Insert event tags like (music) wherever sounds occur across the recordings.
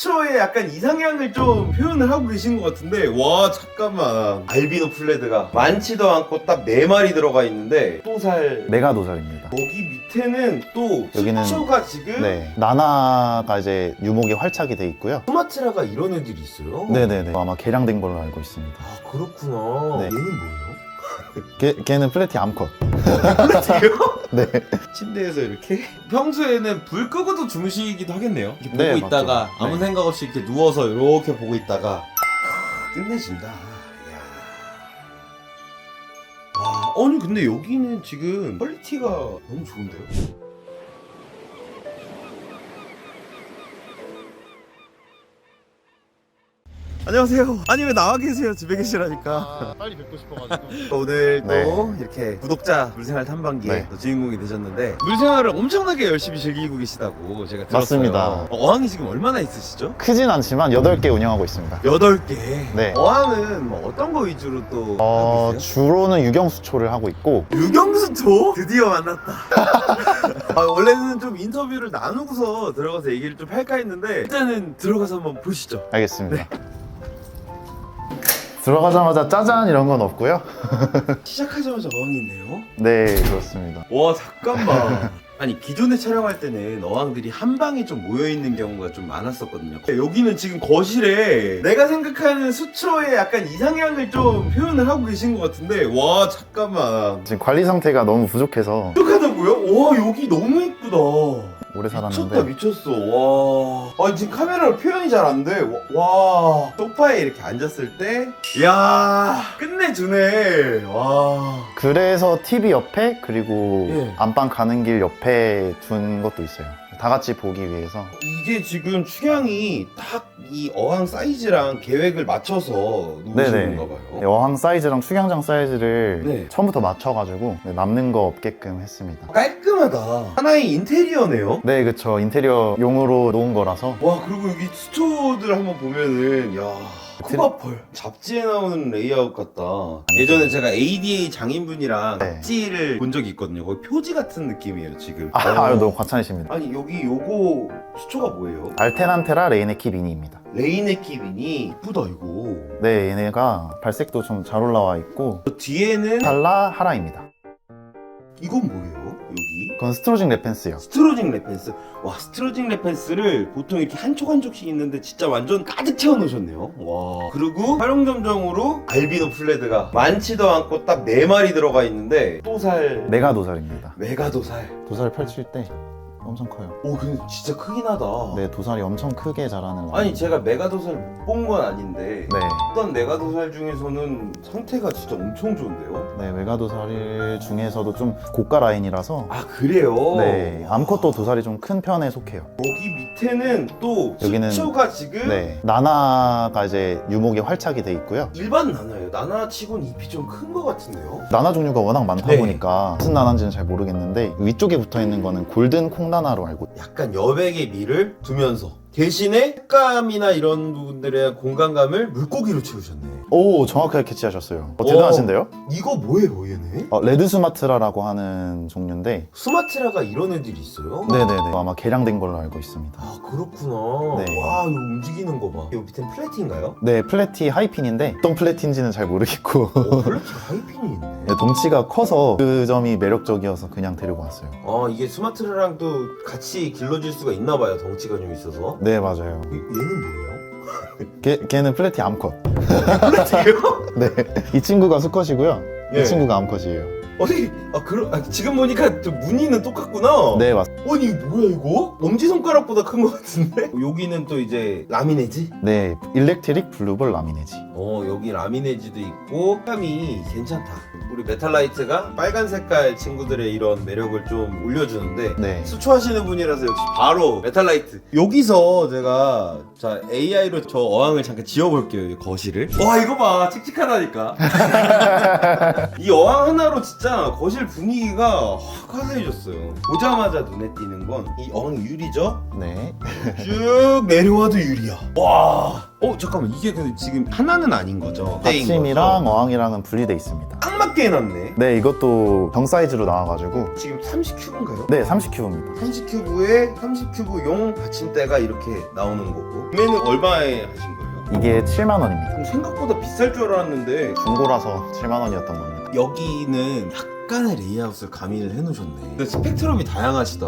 수초의 약간 이상향을 좀 표현을 하고 계신 것 같은데 와 잠깐만 알비노 플레드가 많지도 않고 딱 네 마리 들어가 있는데 또살 메가 도살입니다. 여기 밑에는 또 여기는- 수초가 지금 네. 나나가 이제 유목이 활착이 돼 있고요. 수마트라가 이런 애들이 있어요? 네네네. 아마 개량된 걸로 알고 있습니다. 아 그렇구나 네. 얘는 뭐예요? 걔, 걔는 플래티 암컷. 플레트예요? (laughs) 네. 침대에서 이렇게 평소에는 불 끄고도 주무시기도 하겠네요. 이렇게 보고 네, 있다가. 아무 네. 생각 없이 이렇게 누워서 이렇게 보고 있다가 끝내준다. 이야. 와, 아니 근데 여기는 지금 퀄리티가 너무 좋은데요? 안녕하세요. 아니 왜 나와 계세요? 집에 계시라니까. 아, 빨리 뵙고 싶어가지고 (laughs) 오늘 또 네. 이렇게 구독자 물생활 탐방기의 네. 또 주인공이 되셨는데 물생활을 엄청나게 열심히 즐기고 계시다고 제가 들었어요. 맞습니다. 어, 어항이 지금 얼마나 있으시죠? 크진 않지만 8개 운영하고 있습니다. 8개. 네. 어항은 뭐 어떤 거 위주로 또 어, 하고 있어요? 주로는 유경수초를 하고 있고 유경수초? 드디어 만났다. (laughs) 아, 원래는 좀 인터뷰를 나누고서 들어가서 얘기를 좀 할까 했는데 일단은 들어가서 한번 보시죠. 알겠습니다. 들어가자마자 짜잔 이런 건 없고요. (laughs) 시작하자마자 어항이 있네요. 네, 그렇습니다. 와 잠깐만 아니 기존에 촬영할 때는 어항들이 한 방에 좀 모여 있는 경우가 좀 많았었거든요 여기는 지금 거실에 내가 생각하는 수초의 약간 이상향을 좀 표현을 하고 계신 것 같은데 와 잠깐만 지금 관리 상태가 너무 부족해서 어떡하다고요? 와 여기 너무 이쁘다 오래 미쳤다 살았는데. 미쳤어. 와. 아, 지금 카메라로 표현이 잘 안돼. 와 소파에 이렇게 앉았을 때? 이야 끝내주네. 와. 그래서 TV 옆에 그리고 예. 안방 가는 길 옆에 둔 것도 있어요. 다 같이 보기 위해서. 이게 지금 축양이 딱 이 어항 사이즈랑 계획을 맞춰서. 건가 봐요. 어항 사이즈랑 축양장 사이즈를 네. 처음부터 맞춰가지고 네, 남는 거 없게끔 했습니다. 깔끔하다. 하나의 인테리어네요. 네, 그쵸. 인테리어 용으로 놓은 거라서. 와 그리고 여기 수초들 한번 보면은 야 코바펄 잡지에 나오는 레이아웃 같다. 예전에 제가 ADA 장인분이랑 네. 잡지를 본 적이 있거든요. 거의 표지 같은 느낌이에요 지금. 아, 어. 아유, 너무 과찬이십니다. 아니 여기 요거 수초가 뭐예요? 알테난테라 레이네키 미니입니다. 레이네키빈이 이쁘다 이거. 네, 얘네가 발색도 좀 잘 올라와 있고 저 뒤에는 달라 하라입니다. 이건 뭐예요? 그건 스트로징 레펜스요. 스트로징 레펜스. 와, 스트로징 레펜스를 보통 이렇게 한쪽한 쪽씩 있는데 진짜 완전 가득 채워 놓으셨네요. 와. 그리고 활용 점정으로 알비노 플레드가 많지도 않고 딱 네 마리 들어가 있는데 또살 메가 도살입니다. 메가 도살. 도살 펼칠 때 엄청 커요. 오, 근데 진짜 크긴 하다. 네, 도살이 엄청 크게 자라는 라인. 아니, 제가 메가도살 못 본 건 아닌데 네. 어떤 메가도살 중에서는 상태가 진짜 엄청 좋은데요? 네, 메가 도살 중에서도 좀 고가 라인이라서 아, 그래요? 네, 암컷도 도살이 좀 큰 편에 속해요. 여기 밑에는 또 여기는- 수초가 지금 네, 나나가 이제 유목이 활착이 돼 있고요. 일반 나나예요. 나나치곤 ip이 좀 큰 것 같은데요? 나나 종류가 워낙 많다 네. 보니까 무슨 나나인지는 잘 모르겠는데 위쪽에 붙어 있는 거는 골든 콩나나 로 알고 약간 여백의 미를 두면서 대신에 색감이나 이런 부분들의 공간감을 물고기로 채우셨네. 오 정확하게 캐치하셨어요. 어, 오. 대단하신데요? 이거 뭐예요, 얘네? 어, 레드 수마트라라고 하는 종류인데 스마트라가 이런 애들이 있어요? 네네네 아마 개량된 걸로 알고 있습니다. 아 그렇구나. 네. 와 이거 움직이는 거 봐. 이거 밑엔 플래티인가요? 네 플래티 하이핀인데 어떤 플래티인지는 잘 모르겠고 오 (laughs) 플래티 하이핀이 있네. 네, 덩치가 커서 그 점이 매력적이어서 그냥 데리고 왔어요. 아 이게 스마트라랑 또 같이 길러질 수가 있나 봐요. 덩치가 좀 있어서. 네 맞아요. 이- 얘는 뭐예요? 걔, 걔는 플래티 암컷. 플래티예요? (laughs) 네. 이 친구가 수컷이고요. 예. 이 친구가 암컷이에요. 아니 아 그럼 아, 지금 보니까 저 무늬는 똑같구나. 네 맞습니다. 아니 뭐야 이거? 엄지 손가락보다 큰 것 같은데? 여기는 또 이제 라미네지? 네 일렉트릭 블루볼 라미네지. 어 여기 라미네지도 있고 색감이 괜찮다. 우리 메탈라이트가 빨간 색깔 친구들의 이런 매력을 좀 올려주는데 네. 수초하시는 분이라서 역시 바로 메탈라이트. 여기서 제가 자 AI로 저 어항을 잠깐 지워볼게요 이 거실을. 와 이거 봐. 칙칙하다니까. (laughs) 이 어항 하나로 진짜 거실 분위기가 확 화사해졌어요. 보자마자 눈에 띄는 건 이 어항이 유리죠? 네. 쭉 내려와도 유리야. 와 어 잠깐만 이게 근데 지금 하나는 아닌 거죠? 받침이랑 어항이랑은 분리돼 있습니다. 딱 맞게 해놨네. 네, 이것도 병 사이즈로 나와가지고 지금 30큐브인가요? 네, 30큐브입니다. 30큐브에 30큐브용 받침대가 이렇게 나오는 거고 구매는 얼마에 하신 거예요? 이게 7만 원입니다. 생각보다 비쌀 줄 알았는데 중고라서 7만 원이었던 겁니다. 여기는 약간의 레이아웃을 가미를 해놓으셨네 근데 스펙트럼이 다양하시다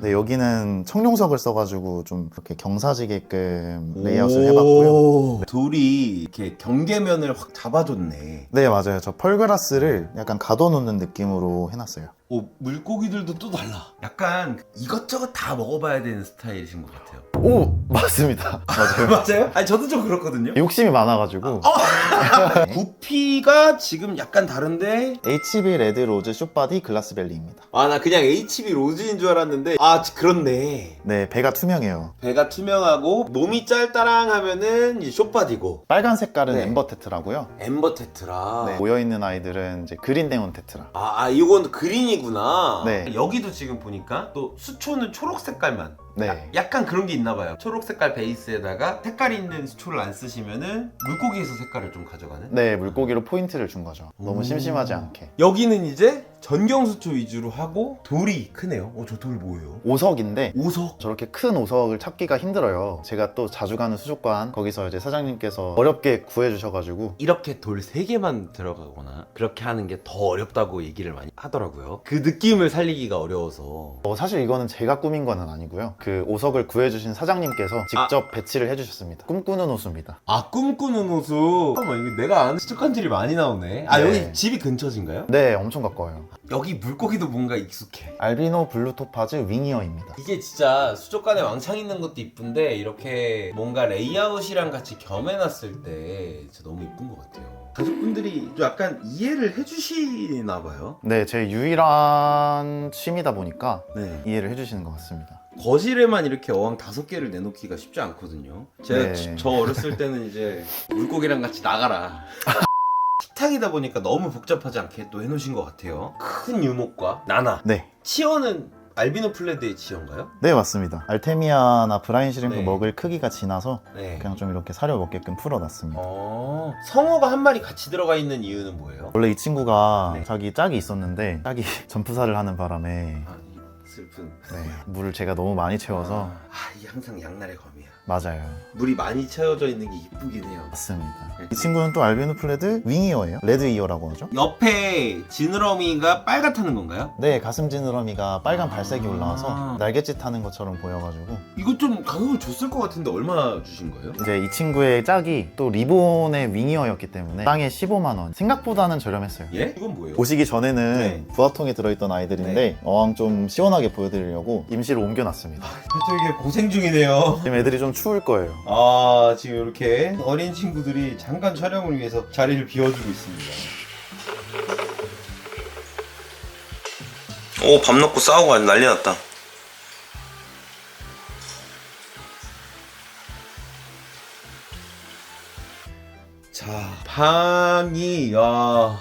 네, 여기는 청룡석을 써가지고 좀 이렇게 경사지게끔 레이아웃을 해봤고요. 돌이 이렇게 경계면을 확 잡아줬네 네, 맞아요. 저 펄그라스를 약간 가둬놓는 느낌으로 해놨어요. 오 물고기들도 또 달라 약간 이것저것 다 먹어봐야 되는 스타일이신 것 같아요 오, 맞습니다. 맞아요. (laughs) 맞아요? 아니 저도 좀 그렇거든요 욕심이 많아가지고 (laughs) 구피가 지금 약간 다른데 HB 레드 로즈 숏바디 글라스벨리입니다. 아 나 그냥 HB 로즈인 줄 알았는데 아 그렇네 네, 배가 투명해요. 배가 투명하고 몸이 짤따랑 하면은 이 숏바디고 빨간 색깔은 네. 엠버 테트라고요. 엠버 테트라 네, 모여있는 아이들은 이제 그린 데몬 테트라. 아, 아 이건 그린이구나 네. 여기도 지금 보니까 또 수초는 초록 색깔만 네. 약간 그런 게 있나 봐요 초록 색깔 베이스에다가 색깔 있는 수초를 안 쓰시면은 물고기에서 색깔을 좀 가져가는 네, 물고기로 포인트를 준 거죠. 너무 음. 심심하지 않게. 여기는 이제 전경수초 위주로 하고 돌이 크네요 어 저 돌 뭐예요? 오석인데 오석 저렇게 큰 오석을 찾기가 힘들어요. 제가 또 자주 가는 수족관 거기서 이제 사장님께서 어렵게 구해주셔가지고 이렇게 돌 3개만 들어가거나 그렇게 하는 게 더 어렵다고 얘기를 많이 하더라고요 그 느낌을 살리기가 어려워서 어, 사실 이거는 제가 꾸민 거는 아니고요. 그 오석을 구해주신 사장님께서 직접 배치를 해주셨습니다. 꿈꾸는 호수입니다. 아 꿈꾸는 호수 잠깐만 이거 내가 아는 수족관들이 많이 나오네 아 네. 여기 집이 근처진가요? 네, 엄청 가까워요. 여기 물고기도 뭔가 익숙해 알비노 블루토파즈 윙이어입니다. 이게 진짜 수족관에 왕창 있는 것도 이쁜데 이렇게 뭔가 레이아웃이랑 같이 겸해놨을 때 진짜 너무 이쁜 것 같아요 가족분들이 좀 약간 이해를 해주시나 봐요 네, 제 유일한 취미다 보니까 네 이해를 해주시는 것 같습니다. 거실에만 이렇게 어항 다섯 개를 내놓기가 쉽지 않거든요. 제가 네. 지- 저 어렸을 때는 이제 물고기랑 같이 나가라. (laughs) 식탁이다 보니까 너무 복잡하지 않게 또 해놓으신 것 같아요. 큰 유목과 나나. 네, 치어는 알비노 플레드의 치어인가요? 네 맞습니다. 알테미아나 브라인 시림프 네. 먹을 크기가 지나서 네. 그냥 좀 이렇게 사려 먹게끔 풀어놨습니다. 어, 성어가 한 마리 같이 들어가 있는 이유는 뭐예요? 원래 이 친구가 네. 자기 짝이 있었는데 짝이 (laughs) 전프사를 하는 바람에 아, 이 슬픈. 네, 물을 제가 너무 많이 채워서 아, 이게 항상 양날의 검이야. 맞아요. 물이 많이 채워져 있는 게 이쁘긴 해요. 맞습니다. 네. 이 친구는 또 알비노 플레드 윙이어예요. 레드 이어라고 하죠. 옆에 지느러미가 빨갛다는 건가요? 네, 가슴 지느러미가 빨간 발색이 아. 올라와서 날갯짓 타는 것처럼 보여가지고 이거 좀 가격을 줬을 것 같은데 얼마 주신 거예요? 이제 이 친구의 짝이 또 리본의 윙이어였기 때문에 땅에 15만 원. 생각보다는 저렴했어요. 예? 이건 뭐예요? 오시기 전에는 네. 부화통에 들어있던 아이들인데 어항 좀 시원하게 보여드리려고 임시로 옮겨놨습니다. 되게 고생 중이네요. 지금 애들이 좀 추울 거예요. 아 지금 이렇게 어린 친구들이 잠깐 촬영을 위해서 자리를 비워주고 있습니다. 오 밥 먹고 싸우고 아주 난리 났다. 방이 야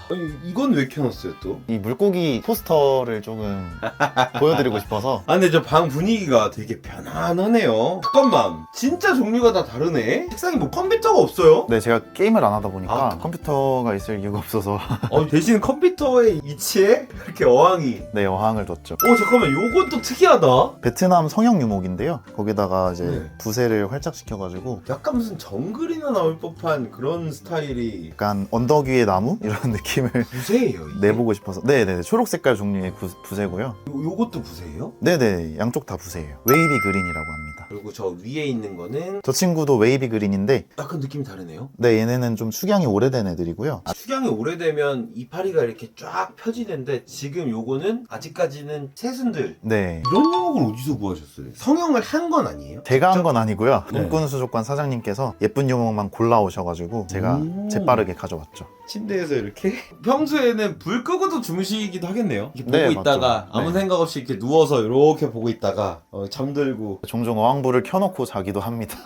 아니, 이건 왜 켜놨어요 또? 이 물고기 포스터를 조금 (laughs) 보여드리고 싶어서 아 근데 저 방 분위기가 되게 편안하네요 잠깐만 진짜 종류가 다 다르네 책상에 뭐 컴퓨터가 없어요 네 제가 게임을 안 하다 보니까 아. 컴퓨터가 있을 이유가 없어서 어, 대신 컴퓨터의 위치에 이렇게 어항이 네 어항을 뒀죠. 오 잠깐만 요건 또 특이하다 베트남 성형 유목인데요. 거기다가 이제 네. 부세를 활짝 시켜가지고 약간 무슨 정글이나 나올 법한 그런 스타일이 약간 언덕 위의 나무 (laughs) 이런 느낌을 부세예요 이게? 내보고 싶어서 네네 초록 색깔 종류의 구- 부세고요. 요, 요것도 부세예요? 네네 양쪽 다 부세예요. 웨이비 그린이라고 합니다. 그리고 저 위에 있는 거는 저 친구도 웨이비 그린인데 약간 느낌이 다르네요 네 얘네는 좀 축양이 오래된 애들이고요. 축양이 오래되면 이파리가 이렇게 쫙 펴지는데 지금 요거는 아직까지는 새순들 네 이런 유목을 어디서 구하셨어요? 성형을 한 건 아니에요? 제가 한 건 아니고요. 네. 꿈꾸는 수족관 사장님께서 예쁜 유목만 골라오셔가지고 제가 음. 재빠르게 가져왔죠. 침대에서 이렇게 (laughs) 평소에는 불 끄고도 주무시기도 하겠네요. 이렇게 보고 네, 있다가 맞죠. 아무 네. 생각 없이 이렇게 누워서 이렇게 보고 있다가 어, 잠들고 종종 어항불을 켜놓고 자기도 합니다.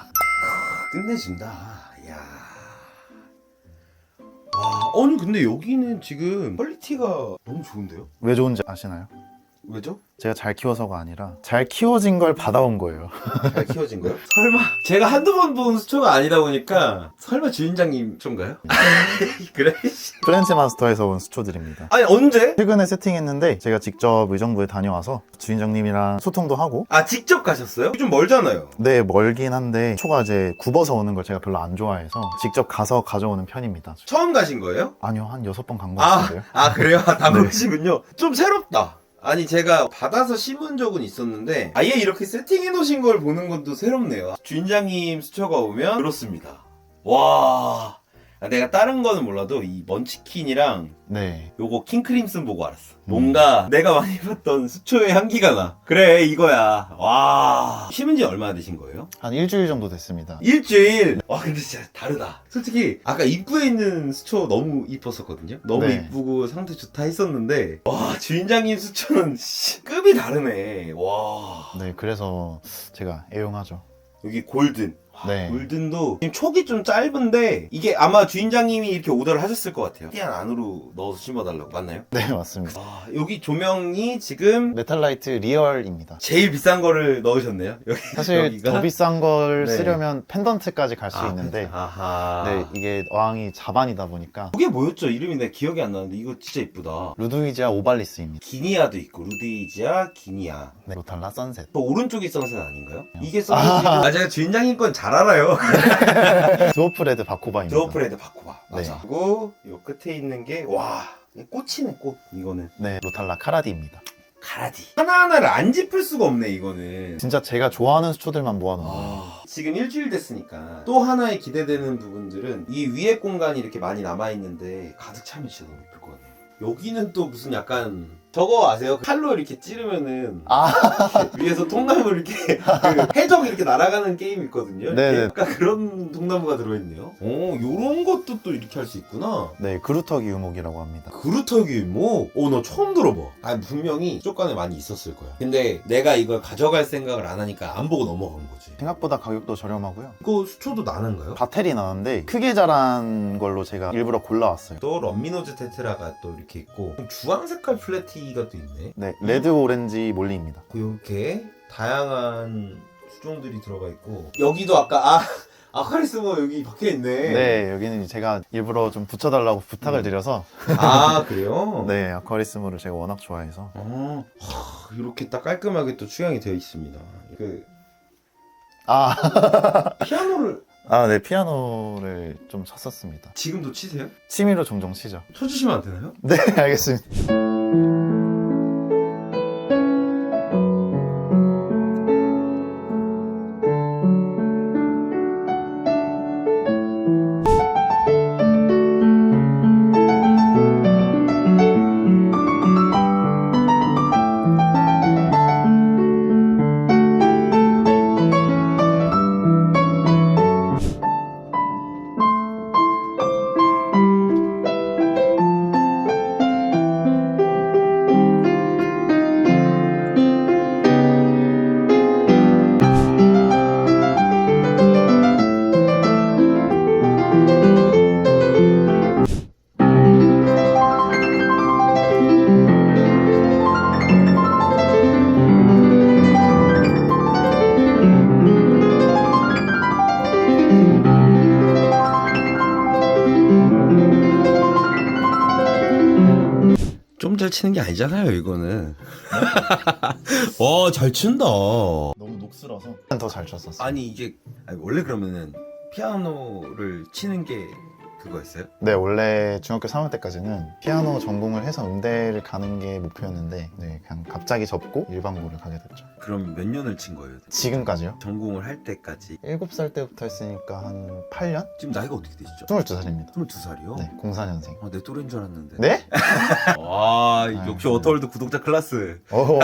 끝내준다. 야. 와, 아니 근데 여기는 지금 퀄리티가 너무 좋은데요? 왜 좋은지 아시나요? 왜죠? 제가 잘 키워서가 아니라 잘 키워진 걸 받아온 거예요. 잘 키워진 거요? (laughs) 설마 제가 한두 번 본 수초가 아니다 보니까 설마 주인장님 수초인가요? (laughs) 그래? 프렌치 마스터에서 온 수초들입니다. 아니 언제? 최근에 세팅했는데 제가 직접 의정부에 다녀와서 주인장님이랑 소통도 하고 아 직접 가셨어요? 좀 멀잖아요. 네 멀긴 한데 초가 이제 굽어서 오는 걸 제가 별로 안 좋아해서 직접 가서 가져오는 편입니다. 처음 가신 거예요? 아니요 한 여섯 번간것 아, 같은데요. 아 그래요? 아, (laughs) 다 그러시군요. 좀 새롭다. 아니 제가 받아서 심은 적은 있었는데 아예 이렇게 세팅해 놓으신 걸 보는 것도 새롭네요. 주인장님 수초가 오면 그렇습니다. 와 내가 다른 거는 몰라도 이 먼치킨이랑 네. 요거 킹크림슨 보고 알았어. 뭔가 내가 많이 봤던 수초의 향기가 나. 그래 이거야. 와 심은 지 얼마나 되신 거예요? 한 일주일 정도 됐습니다. 일주일. 와 근데 진짜 다르다. 솔직히 아까 입구에 있는 수초 너무 이뻤었거든요. 너무 네. 이쁘고 상태 좋다 했었는데 와 주인장님 수초는 씨, 급이 다르네. 와 네, 그래서 제가 애용하죠. 여기 골든. 네. 골든도 지금 촉이 좀 짧은데 이게 아마 주인장님이 이렇게 오더를 하셨을 것 같아요. 띠안 안으로 넣어서 심어달라고 맞나요? 네, 맞습니다. 아 여기 조명이 지금 메탈라이트 리얼입니다. 제일 비싼 거를 넣으셨네요. 여기 (laughs) 사실 여기가? 더 비싼 걸 네. 쓰려면 펜던트까지 갈 수 아, 있는데 아하. 네, 이게 어항이 자반이다 보니까 그게 뭐였죠? 이름이 내가 기억이 안 나는데 이거 진짜 이쁘다. 루드위지아 오발리스입니다. 기니아도 있고 루디지아 기니아. 네, 로탈라 선셋. 또 오른쪽이 선셋 아닌가요? 이게 선셋이고 아 제가 주인장님 건 잘 알아요. (laughs) 드워프레드 바코바입니다. 드워프레드 바코바 맞아. 네. 그리고 요 끝에 있는 게와 꽃이네 꽃. 이거는 네, 로탈라 카라디입니다. 가라디. 하나하나를 안 짚을 수가 없네 이거는. 진짜 제가 좋아하는 수초들만 모아놓은 거예요. 아, 지금 일주일 됐으니까 또 하나의 기대되는 부분들은 이 위에 공간이 이렇게 많이 남아 있는데 가득 차면 진짜 너무 예쁠 것 같네요. 여기는 또 무슨 약간 저거 아세요? 칼로 이렇게 찌르면은 아, 위에서 통나무 이렇게 그 해적 이렇게 날아가는 게임 있거든요. 이렇게 네네. 약간 그런 통나무가 들어있네요. 오, 요런 것도 또 이렇게 할 수 있구나. 네, 그루터기 유목이라고 합니다. 그루터기 뭐? 오, 나 처음 들어봐. 아, 분명히 쪽간에 많이 있었을 거야. 근데 내가 이걸 가져갈 생각을 안 하니까 안 보고 넘어간 거지. 생각보다 가격도 저렴하고요. 이거 수초도 나는가요? 바텔이 나는데 크게 자란 걸로 제가 일부러 골라왔어요. 또 런미노즈 테트라가 또 이렇게 있고 주황 색깔 플래티 가 또 있네. 네, 레드 오렌지 몰리입니다. 이렇게 다양한 수종들이 들어가 있고 여기도 아까 아 (laughs) 아카리스모 여기 박혀 있네. 네, 여기는 제가 일부러 좀 붙여달라고 부탁을 음. 드려서 아 그래요? (laughs) 네, 아쿠아리스모를 제가 워낙 좋아해서 어, 하, 이렇게 딱 깔끔하게 또 취향이 되어 있습니다. 그 아, (laughs) 피아노를 아, 네, 피아노를 좀 쳤었습니다. 지금도 치세요? 취미로 종종 치죠. 쳐주시면 안 되나요? 네, 알겠습니다. 치는 게 아니잖아요, 이거는. 와, 잘 친다. 너무 녹슬어서 더 잘 쳤었어요. 아니 이게 아니, 원래 그러면은 피아노를 치는 게 그거였어요? 네, 원래 중학교 3학년 때까지는 피아노 전공을 해서 음대를 가는 게 목표였는데 네, 그냥 갑자기 접고 일반고를 가게 됐죠. 그럼 몇 년을 친 거예요? 지금까지요? 전공을 할 때까지 7살 때부터 했으니까 한 8년? 지금 나이가 어떻게 되시죠? 22살입니다. 22살이요? 네, 04년생. 아, 내 또래인 줄 알았는데 네? (laughs) 와 아유, 역시 네. 어터월드 구독자 클라스 오,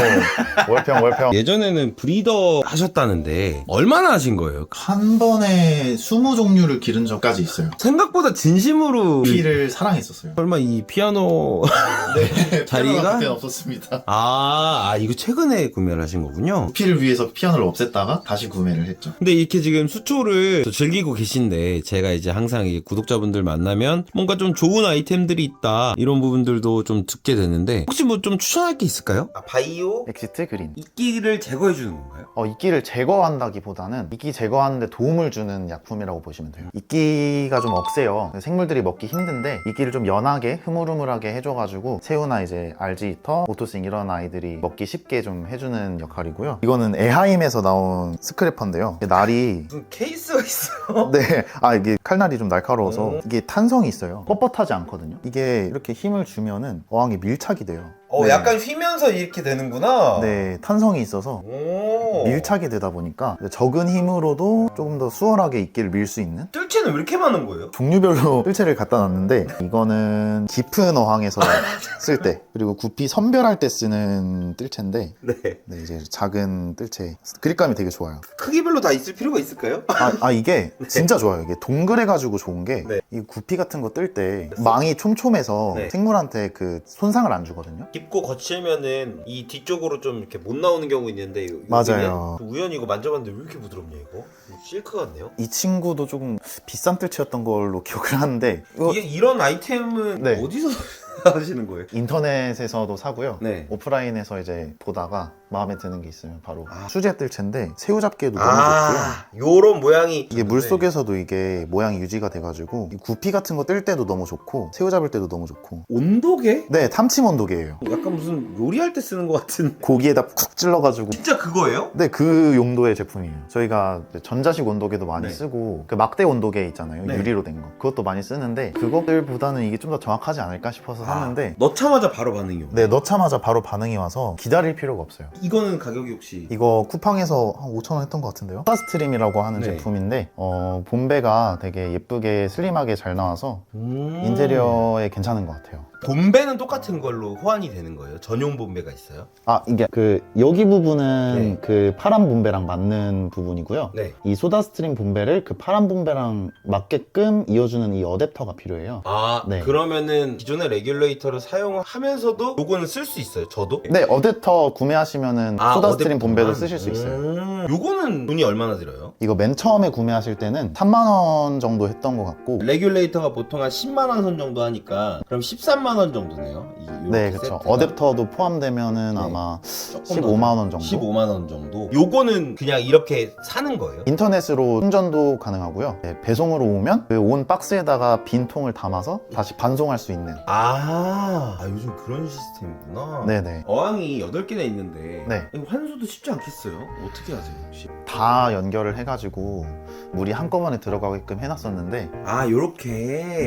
월평, 월평. 예전에는 브리더 하셨다는데 얼마나 하신 거예요? 한 번에 20 종류를 기른 적까지 있어요. 생각보다 진 심으로 피를 사랑했었어요. 설마 이 피아노 (laughs) 네, 자리가? 그때 없었습니다. 아, 아 이거 최근에 구매를 하신 거군요. 피를 위해서 피아노를 없앴다가 다시 구매를 했죠. 근데 이렇게 지금 수초를 또 즐기고 계신데 제가 이제 항상 이 구독자분들 만나면 뭔가 좀 좋은 아이템들이 있다 이런 부분들도 좀 듣게 되는데 혹시 뭐 좀 추천할 게 있을까요? 아, 바이오 엑시트 그린. 이끼를 제거해 주는 건가요? 어, 이끼를 제거한다기보다는 이끼 제거하는데 도움을 주는 약품이라고 보시면 돼요. 이끼가 좀 억세요. 생물들이 먹기 힘든데 이끼를 좀 연하게 흐물흐물하게 해줘가지고 새우나 이제 알지이터, 오토싱 이런 아이들이 먹기 쉽게 좀 해주는 역할이고요. 이거는 에하임에서 나온 스크래퍼인데요. 날이 무슨 케이스가 있어? (laughs) 네, 아 이게 칼날이 좀 날카로워서 오. 이게 탄성이 있어요. 뻣뻣하지 않거든요. 이게 이렇게 힘을 주면은 어항이 밀착이 돼요. 어, 네. 약간 휘면서 이렇게 되는구나. 네, 탄성이 있어서 오. 밀착이 되다 보니까 적은 힘으로도 조금 더 수월하게 이끼를 밀 수 있는 뜰채는 왜 이렇게 많은 거예요? 종류별로 (laughs) 뜰채를 갖다 놨는데 이거는 깊은 어항에서 (laughs) 쓸 때 그리고 구피 선별할 때 쓰는 뜰채인데 네. 네, 이제 작은 뜰채 그립감이 되게 좋아요. 크기별로 다 있을 필요가 있을까요? 아, 아, 이게 (laughs) 진짜 좋아요. 이게 동글해가지고 좋은 게 네. 이 구피 같은 거 뜰 때 망이 촘촘해서 네. 생물한테 그 손상을 안 주거든요. 깊고 거칠면은 이 뒤쪽으로 좀 이렇게 못 나오는 경우 있는데 요- 맞아요. 여기는 우연히 이거 만져봤는데 왜 이렇게 부드럽냐 이거? 실크 같네요. 이 친구도 조금 비싼 뜰채였던 걸로 (laughs) 기억을 하는데 이거 이게 이런 아이템은 네. 어디서 (laughs) 하시는 거예요? 인터넷에서도 사고요. 네. 오프라인에서 이제 보다가 마음에 드는 게 있으면 바로 아. 수제 뜰채인데 새우 잡기에도 너무 좋고요. 아, 요런 모양이 이게 물 속에서도 이게 모양이 유지가 돼가지고 이 구피 같은 거 뜰 때도 너무 좋고 새우 잡을 때도 너무 좋고 온도계? 네 탐침 온도계예요. 약간 무슨 요리할 때 쓰는 것 같은. 고기에다 쿡 찔러가지고 진짜 그거예요? 네, 그 용도의 제품이에요. 저희가 이제 전자식 온도계도 많이 네. 쓰고 그 막대 온도계 있잖아요. 네. 유리로 된 거. 그것도 많이 쓰는데 그것들보다는 이게 좀 더 정확하지 않을까 싶어서 샀는데 아, 넣자마자 바로 반응이 오네. 네, 넣자마자 바로 반응이 와서 기다릴 필요가 없어요. 이거는 가격이 혹시 이거 쿠팡에서 한 5,000원 했던 것 같은데요. 스타스트림이라고 하는 네. 제품인데 어, 본배가 되게 예쁘게 슬림하게 잘 나와서 음. 인테리어에 괜찮은 것 같아요. 본배는 똑같은 걸로 호환이 되는 거예요? 전용 본배가 있어요? 아 이게 그 여기 부분은 네. 그 파란 본배랑 맞는 부분이고요. 네. 이 소다스트림 본배를 그 파란 본배랑 맞게끔 이어주는 이 어댑터가 필요해요. 아 네. 그러면은 기존의 레귤레이터를 사용하면서도 요거는 쓸 수 있어요 저도? 네, 어댑터 구매하시면은 아, 소다스트림 어댑터만? 본배도 쓰실 수 있어요. 음, 요거는 돈이 얼마나 들어요? 이거 맨 처음에 구매하실 때는 3만 원 정도 했던 것 같고 레귤레이터가 보통 한 10만 원 선 정도 하니까 그럼 13만 원 정도네요. 이, 네, 그렇죠. 세트가. 어댑터도 포함되면은 네. 아마 조금 15만 원 정도. 15만 원 정도. 요거는 그냥 이렇게 사는 거예요? 인터넷으로 충전도 가능하고요. 네, 배송으로 오면 그온 박스에다가 빈 통을 담아서 다시 반송할 수 있는. 아, 아 요즘 그런 시스템이구나. 네네. 어항이 8개나 있는데 네. 환수도 쉽지 않겠어요? 어떻게 하세요? 혹시? 다 연결을 해가 지고 물이 한꺼번에 들어가게끔 해놨었는데 아, 요렇게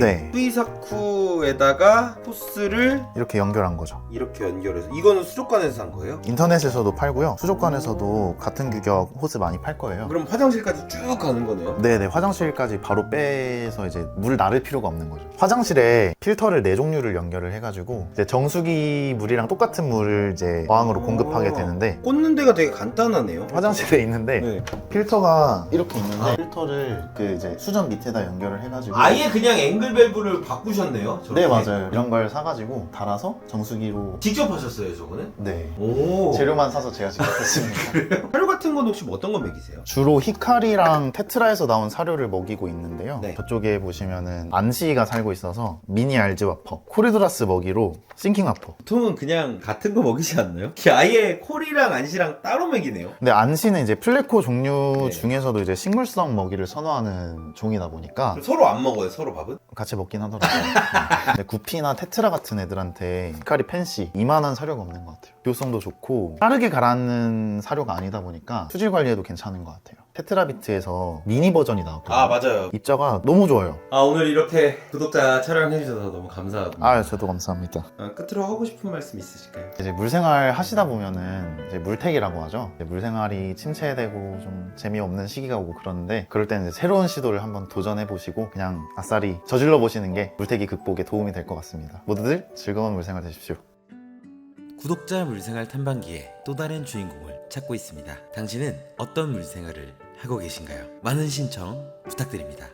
네. 후이사쿠에다가 호스를 이렇게 연결한 거죠. 이렇게 연결해서 이거는 수족관에서 산 거예요? 인터넷에서도 팔고요. 수족관에서도 같은 규격 호스 많이 팔 거예요. 그럼 화장실까지 쭉 가는 거네요? 네네 화장실까지 바로 빼서 이제 물 나를 필요가 없는 거죠 화장실에 필터를 네 종류를 연결을 해가지고 이제 정수기 물이랑 똑같은 물을 이제 어항으로 공급하게 되는데 꽂는 데가 되게 간단하네요. 화장실에 있는데 네. 필터가 이렇게 있는데 아. 필터를 그 이제 수전 밑에다 연결을 해가지고 아예 그냥 앵글 밸브를 바꾸셨네요. 저렇게. 네 맞아요 이런 걸 사가지고 달아서 정수기로 직접 하셨어요, 저거는? 네 오. 재료만 사서 제가 직접 했습니다 (laughs) 사료 같은 건 혹시 뭐 어떤 거 먹이세요? 주로 히카리랑 테트라에서 나온 사료를 먹이고 있는데요. 네. 저쪽에 보시면은 안시가 살고 있어서 미니 알즈 와퍼, 코리드라스 먹이로 싱킹 와퍼. 보통은 그냥 같은 거 먹이지 않나요? 아예 콜이랑 안시랑 따로 먹이네요. 근데 안시는 이제 플레코 종류 네. 중에서 도 이제 식물성 먹이를 선호하는 종이다 보니까 그럼 서로 안 먹어요, 서로 밥은? 같이 먹긴 하더라고요. 네. 근데 구피나 테트라 같은 애들한테 히카리 펜시 이만한 사료가 없는 것 같아요. 비효성도 좋고 빠르게 가라앉는 사료가 아니다 보니까 수질 관리에도 괜찮은 것 같아요. 테트라비트에서 미니 버전이 나왔거든요. 아, 맞아요. 입자가 너무 좋아요. 아, 오늘 이렇게 구독자 촬영해 주셔서 너무 감사합니다. 아, 저도 감사합니다. 아, 끝으로 하고 싶은 말씀 있으실까요? 이제 물생활 하시다 보면은 이제 물택이라고 하죠. 이제 물생활이 침체되고 좀 재미없는 시기가 오고 그러는데 그럴 때는 이제 새로운 시도를 한번 도전해 보시고 그냥 아싸리 저질러 보시는 게 물택이 극복에 도움이 될 것 같습니다. 모두들 즐거운 물생활 되십시오. 구독자 물생활 탐방기에 또 다른 주인공을 찾고 있습니다. 당신은 어떤 물생활을 하고 계신가요? 많은 신청 부탁드립니다.